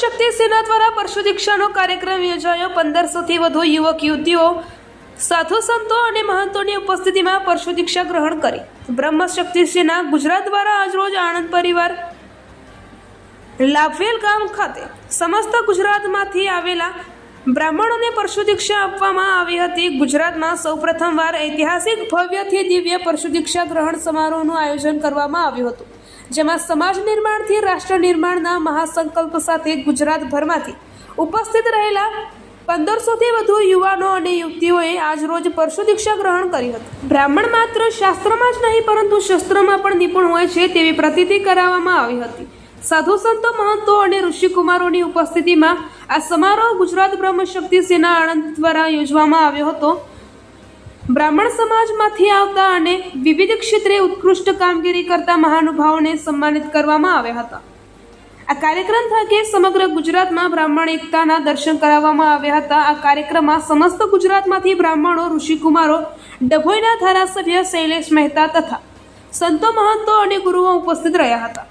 શક્તિ સેના દ્વારા પરશુ દીક્ષાનો કાર્યક્રમ યોજાયો. પંદરસોથી વધુ યુવક, યુવતીઓ, સાધુ સંતો અને મહંતોની ઉપસ્થિતિમાં પરશુ દીક્ષા ગ્રહણ કરી. બ્રહ્મ શક્તિ સેના ગુજરાત દ્વારા આજરોજ આણંદ પરિવાર લાભવેલ ગામ ખાતે સમસ્ત ગુજરાતમાંથી આવેલા બ્રાહ્મણોને પરશુ દીક્ષા આપવામાં આવી હતી. ગુજરાતમાં સૌપ્રથમવાર ઐતિહાસિક ભવ્યથી દિવ્ય પરશુ દીક્ષા ગ્રહણ સમારોહનું આયોજન કરવામાં આવ્યું હતું. જેમાં સમાજ નિર્માણથી રાષ્ટ્ર નિર્માણના મહાસંકલ્પ સાથે ગુજરાતભરમાંથી ઉપસ્થિત રહેલા પંદરસોથી વધુ યુવાનો અને યુવતીઓએ આજરોજ પરશુ દીક્ષા ગ્રહણ કરી હતી. બ્રાહ્મણ માત્ર શાસ્ત્રમાં જ નહીં, પરંતુ શસ્ત્રમાં પણ નિપુણ હોય છે તેવી પ્રતીતિ કરાવવામાં આવી હતી. સાધુ સંતો, મહંતો અને ઋષિકુમારોની ઉપસ્થિતિમાં આ સમારોહ ગુજરાત બ્રહ્મ શક્તિ સેના આણંદ દ્વારા યોજવામાં આવ્યો હતો. બ્રાહ્મણ સમાજમાંથી આવતા અને વિવિધ ક્ષેત્રે ઉત્કૃષ્ટ કામગીરી કરતા મહાનુભાવોને સન્માનિત કરવામાં આવ્યા હતા. આ કાર્યક્રમ થકી સમગ્ર ગુજરાતમાં બ્રાહ્મણ એકતાના દર્શન કરાવવામાં આવ્યા હતા. આ કાર્યક્રમમાં સમસ્ત ગુજરાતમાંથી બ્રાહ્મણો, ઋષિકુમારો, ડભોઈના ધારાસભ્ય શૈલેષ મહેતા તથા સંતો મહંતો અને ગુરુઓ ઉપસ્થિત રહ્યા હતા.